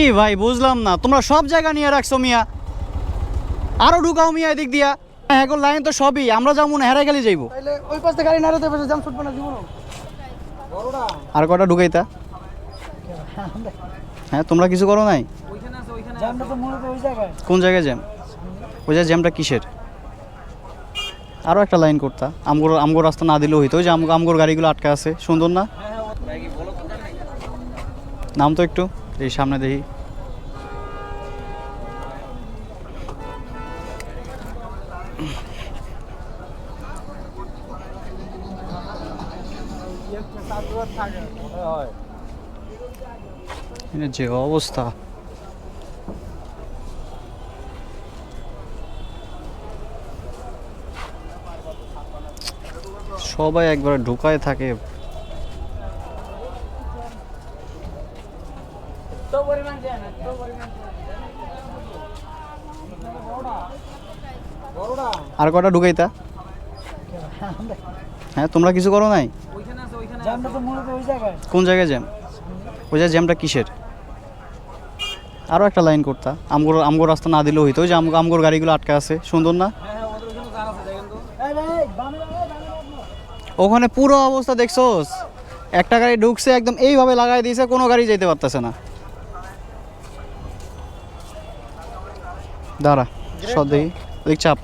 কি ভাই বুঝলাম না। তোমরা সব জায়গা নিয়ে রাখছো মিয়া। আরও ঢুকাও মিয়া এদিক দিয়া। হ্যাঁ এখন লাইন তো সবই। আমরা যাব না হেরাই গেলে যাইবো। ওই পাশে গাড়ি না জাম ছুটবে না জীবন আর কটা ঢুকাইতা? হ্যাঁ তোমরা কিছু করো নাই? জামটা তো মূলত ওই জায়গায়। কোন জায়গায় জ্যাম? ওই যে জ্যামটা কিসের? আরও একটা লাইন করতা। আমগোর আমগোর রাস্তা না দিলেও হইতো। ওই যে আমগো আমগোর গাড়িগুলো আটকা আছে। সুন্দর না? নাম তো একটু। এই সামনে দেখি। যে অবস্থা। সবাই একবার ঢুকায় থাকে। আর কটা ঢুকাইতা? হ্যাঁ তোমরা কিছু করো নাই? জামটা তো মূলত ওই জায়গায়। কোন জায়গায় জ্যাম? ওই যে জ্যামটা কিসের? আরও একটা লাইন করতা। আমগোর আমগোর রাস্তা না দিলেও হইতো। ওই যে আমগো আমগোর গাড়িগুলো আটকা আছে। সুন্দর না? এই ভাই বামে বামে, বামে বামে। ওখানে পুরো অবস্থা দেখছোস? একটা গাড়ি ঢুকছে একদম এইভাবে লাগাই দিয়েছে কোনো গাড়ি যেতে পারতেছে না। দাঁড়া সব দেখি। চাপ।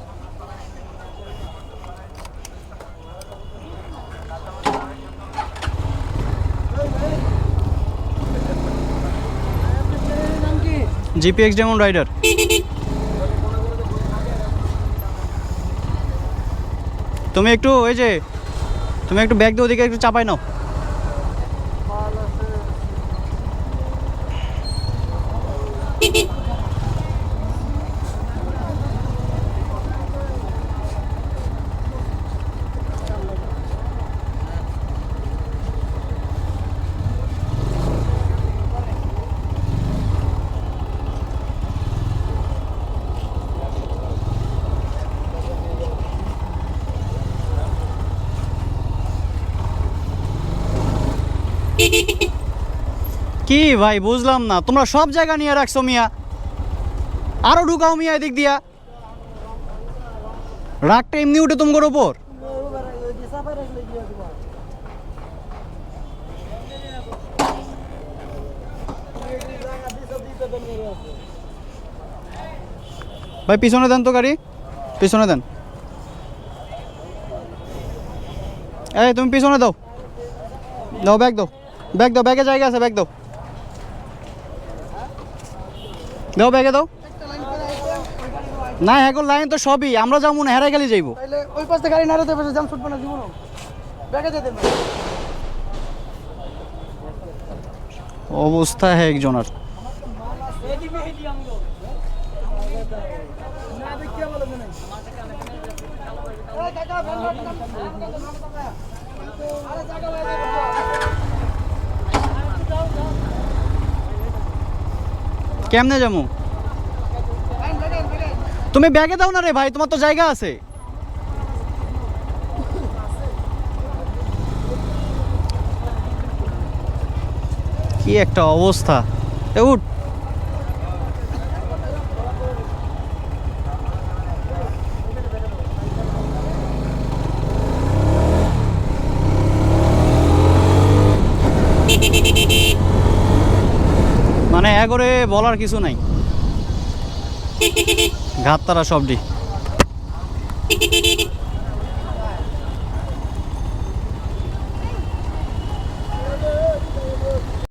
জিপিএক্স ডেমন রাইডার তুমি একটু ওই যে তুমি একটু ব্যাগ দিয়ে ওদিকে একটু চাপাই নাও। কি ভাই, বুঝলাম না। তোমরা সব জায়গা নিয়ে রাখছো মিয়া। আরও ঢুকাও মিয়া এদিক দিয়া। রাগটা এমনি উঠে তোমার আছে। ভাই, পিছনে দেন তো গাড়ি। পিছনে দেন। এই, তুমি পিছনে দাও। দাও, ব্যাগ দাও। ব্যাগ দাও ব্যাগে জায়গা আছে ব্যাগ দাও। দাও ব্যাগে দাও। না এখন লাইন তো সবই আমরা যাব না হেরাই গেলে যাইবো। ওই পাশে গাড়ি না পাশে জাম ছুটবে না জীবন ব্যাগে যেতে অবস্থা হ্যাঁ একজনের। কেমনে যাব? তুমি ব্যাগে দাও না রে ভাই, তোমার তো জায়গা আছে। কি একটা অবস্থা। এ উঠ। মানে এগরে বলার কিছু নাই। ঘাত তারা সবডি।